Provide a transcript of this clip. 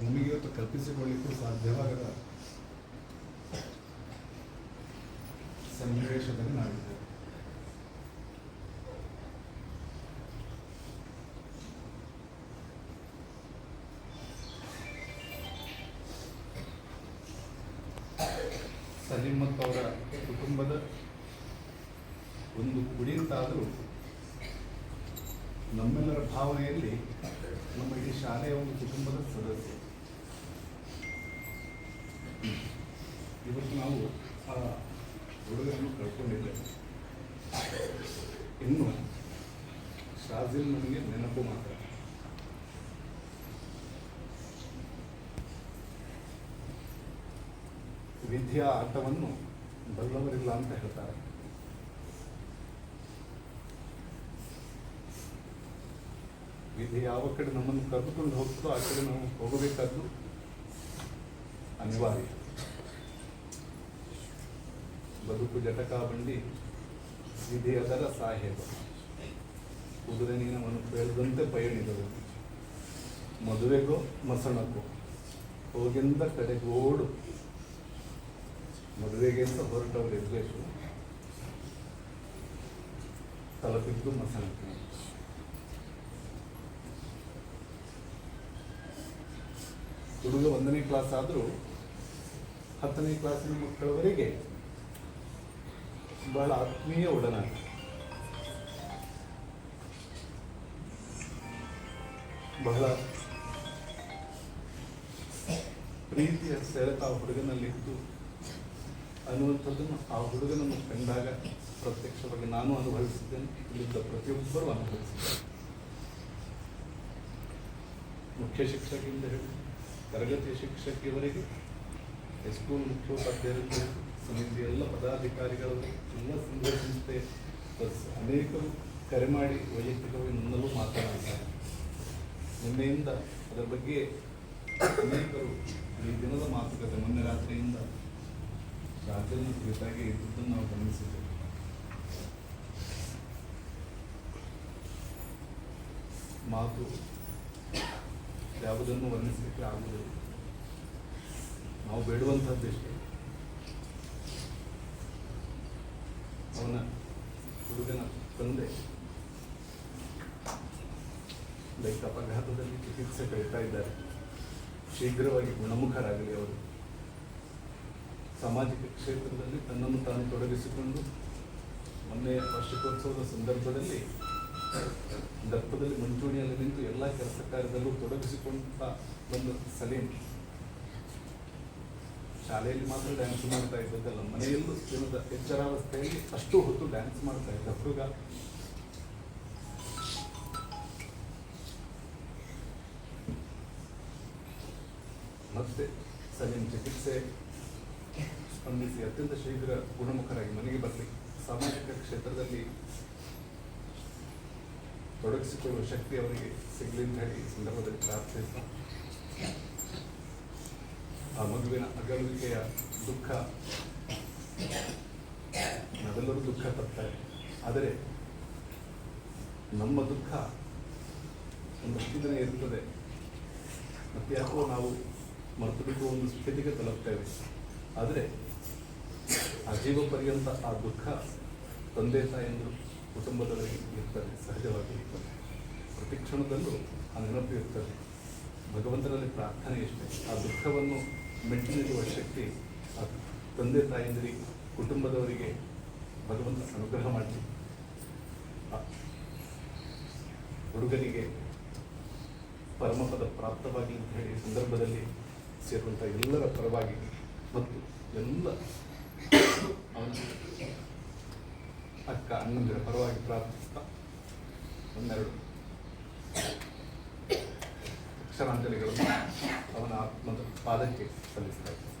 ನಮಗೆ ಇವತ್ತು ಕಲ್ಪಿಸಿಕೊಳ್ಳಿಕ್ಕೂ ಸಾಧ್ಯವಾಗದ ಸನ್ನಿವೇಶದಲ್ಲಿ ನಾವಿದ್ದೇವೆ. ಸಲೀಂ ಮತ್ತು ಅವರ ಕುಟುಂಬದ ಒಂದು ಕುಡಿಯಂತಾದರೂ ನಮ್ಮೆಲ್ಲರ ಭಾವನೆಯಲ್ಲಿ ನಮ್ಮ ಇಡೀ ಶಾಲೆಯ ಒಂದು ಕುಟುಂಬದ ಸದಸ್ಯ ಇವತ್ತು ನಾವು ಆ ಹುಡುಗರನ್ನು ಕಳ್ಕೊಂಡಿದ್ದೇವೆ. ಇನ್ನು ಶಾಜಿಲ್ ನನಗೆ ನೆನಪು ಮಾತ್ರ. ವಿದ್ಯಾ ಆಟವನ್ನು ಬಲ್ಲವರಿಲ್ಲ ಅಂತ ಹೇಳ್ತಾರೆ. ವಿಧಿ ಯಾವ ಕಡೆ ನಮ್ಮನ್ನು ಕರೆದುಕೊಂಡು ಹೋಗ್ತೋ ಆ ಕಡೆ ನಾವು ಹೋಗಬೇಕಾದ್ದು ಅನಿವಾರ್ಯ. ಬದುಕು ಜಟಕ ಬಂಡಿ ವಿಧೇಯದರ ಸಾಹೇಬ. ನೀನವನ್ನು ಬೆಳೆದಂತೆ ಪಯಣಿದರು. ಮದುವೆಗೋ ಮಸಣಕ್ಕೋ, ಹೋಗಿಂದ ಕಡೆಗೋಡು. ಮದುವೆಗೆ ಅಂತ ಹೊರಟವರು ಎದುರೇಶು. ತಲುಪಿದ್ದು ಮಸಣಕ್ಕೆ. ಹುಡುಗ ಒಂದನೇ ಕ್ಲಾಸ್ ಆದರೂ ಹತ್ತನೇ ಕ್ಲಾಸಿನ ಮಕ್ಕಳವರೆಗೆ ಬಹಳ ಆತ್ಮೀಯ ಒಡನಾಟ. ಬಹಳ ಪ್ರೀತಿಯ ಸೆಳೆತ ಆ ಹುಡುಗನಲ್ಲಿತ್ತು ಅನ್ನುವಂಥದ್ದನ್ನು ಆ ಹುಡುಗನನ್ನು ಕಂಡಾಗ ಪ್ರತ್ಯಕ್ಷವಾಗಿ ನಾನು ಅನುಭವಿಸಿದ್ದೇನೆ. ಇಲ್ಲಿದ್ದ ಪ್ರತಿಯೊಬ್ಬರು ಅನುಭವಿಸಿದ್ದಾರೆ. ಮುಖ್ಯ ಶಿಕ್ಷಕಿಯಿಂದ ಹೇಳಿ, ತರಗತಿಯ ಶಿಕ್ಷಕಿಯವರೆಗೆ ಹೈಸ್ಕೂಲ್ ಮುಖ್ಯೋಪಾಧ್ಯಾಯರು ಸಮಿತಿ ಎಲ್ಲ ಪದಾಧಿಕಾರಿಗಳು ಎಲ್ಲ ಸಂಘ ಬಸ್ ಅನೇಕರು ಕರೆ ಮಾಡಿ ವೈಯಕ್ತಿಕವಾಗಿ ನನ್ನಲ್ಲೂ ಮಾತನಾಡಿದ್ದಾರೆ. ನಿನ್ನೆಯಿಂದ ಅದರ ಬಗ್ಗೆ ಅನೇಕರು ಈ ದಿನದ ಮಾತುಕತೆ, ಮೊನ್ನೆ ರಾತ್ರಿಯಿಂದ ರಾಜ್ಯದ ಕುರಿತಾಗಿ ಇದ್ದದ್ದನ್ನು ನಾವು ಗಮನಿಸಿದ್ದೇವೆ. ಮಾತು ಯಾವುದನ್ನು ವರ್ಣಿಸಲಿಕ್ಕೆ ಆಗುವುದಿಲ್ಲ. ನಾವು ಬೇಡುವಂಥದ್ದಿಷ್ಟೇ ಅವನ ಹುಡುಗನ ತಂದೆ ಲೈಕ್ ಅಪಘಾತದಲ್ಲಿ ಚಿಕಿತ್ಸೆ ಕಳೀತಾ ಇದ್ದಾರೆ. ಶೀಘ್ರವಾಗಿ ಗುಣಮುಖರಾಗಲಿ ಅವರು. ಸಾಮಾಜಿಕ ಕ್ಷೇತ್ರದಲ್ಲಿ ತನ್ನನ್ನು ತಾನು ತೊಡಗಿಸಿಕೊಂಡು ಮೊನ್ನೆ ವಾರ್ಷಿಕೋತ್ಸವದ ಸಂದರ್ಭದಲ್ಲಿ ದರ್ಪದಲ್ಲಿ ಮುಂಚೂಣಿಯಲ್ಲಿ ನಿಂತು ಎಲ್ಲ ಕೆಲಸ ಕಾರ್ಯದಲ್ಲೂ ತೊಡಗಿಸಿಕೊಂಡ ಬಂದ ಸಲೀಂ ಶಾಲೆಯಲ್ಲಿ ಮಾತ್ರ ಡ್ಯಾನ್ಸ್ ಮಾಡ್ತಾ ಇದ್ದದ್ದಲ್ಲ ಮನೆಯಲ್ಲೂ ದಿನದ ಎಚ್ಚರಾವಸ್ಥೆಯಲ್ಲಿ ಅಷ್ಟು ಹೊತ್ತು ಡ್ಯಾನ್ಸ್ ಮಾಡ್ತಾ ಇದ್ದ. ಹುಡುಗ. ಮತ್ತೆ ಸಲೀಂ ಚಿಕಿತ್ಸೆ ಸ್ಪಂದಿಸಿ ಅತ್ಯಂತ ಶೀಘ್ರ ಗುಣಮುಖರಾಗಿ ಮನೆಗೆ ಬರಲಿ. ಸಾಮಾಜಿಕ ಕ್ಷೇತ್ರದಲ್ಲಿ ತೊಡಗಿಸಿಕೊಳ್ಳುವ ಶಕ್ತಿ ಅವರಿಗೆ ಸಿಗಲಿ ಅಂತ ಹೇಳಿ ಈ ಸಂದರ್ಭದಲ್ಲಿ ಪ್ರಾರ್ಥಿಸ್ತಾ ಆ ಮಗುವಿನ ಅಗಲುವಿಕೆಯ ದುಃಖ, ನಾವೆಲ್ಲರೂ ದುಃಖ ಪಡ್ತಾರೆ. ಆದರೆ ನಮ್ಮ ದುಃಖ ಒಂದು ದಿನ ಇರ್ತದೆ. ಮತ್ತೆ ಯಾಕೋ ನಾವು ಮರೆತು ಬಿಟ್ಟು ಒಂದು ಸ್ಥಿತಿಗೆ ತಲುಪ್ತೇವೆ. ಆದರೆ ಆ ಜೀವ ಪರ್ಯಂತ ಆ ದುಃಖ ತಂದೆ ತಾಯಂದರು ಕುಟುಂಬದಲ್ಲಿ ಇರ್ತದೆ, ಸಹಜವಾಗಿ ಇರ್ತದೆ. ಪ್ರತಿ ಕ್ಷಣದಲ್ಲೂ ಆ ನೆನಪು ಇರ್ತದೆ. ಭಗವಂತನಲ್ಲಿ ಪ್ರಾರ್ಥನೆ ಇಷ್ಟೇ ಆ ದುಃಖವನ್ನು ಮೆಟ್ಟಿ ನಿಲ್ಲುವ ಶಕ್ತಿ ಆ ತಂದೆ ತಾಯಂದಿರಿಗೆ ಕುಟುಂಬದವರಿಗೆ ಭಗವಂತ ಅನುಗ್ರಹ ಮಾಡಿ ಹುಡುಗನಿಗೆ ಪರಮಪದ ಪ್ರಾಪ್ತವಾಗಿ ಅಂತ ಹೇಳಿ ಸಂದರ್ಭದಲ್ಲಿ ಸೇರುವಂಥ ಎಲ್ಲರ ಪರವಾಗಿ ಮತ್ತು ಎಲ್ಲ ಅವನ ಅಕ್ಕ, ಅಣ್ಣಂದಿರ ಪರವಾಗಿ ಪ್ರಾರ್ಥಿಸ್ತಾ ಒಂದೆರಡು ಅಕ್ಷರಾಂಜಲಿಗಳನ್ನು ಅವನ ಆತ್ಮದ ಪಾದಕ್ಕೆ ಸಲ್ಲಿಸ್ತಾ ಇದ್ದಾರೆ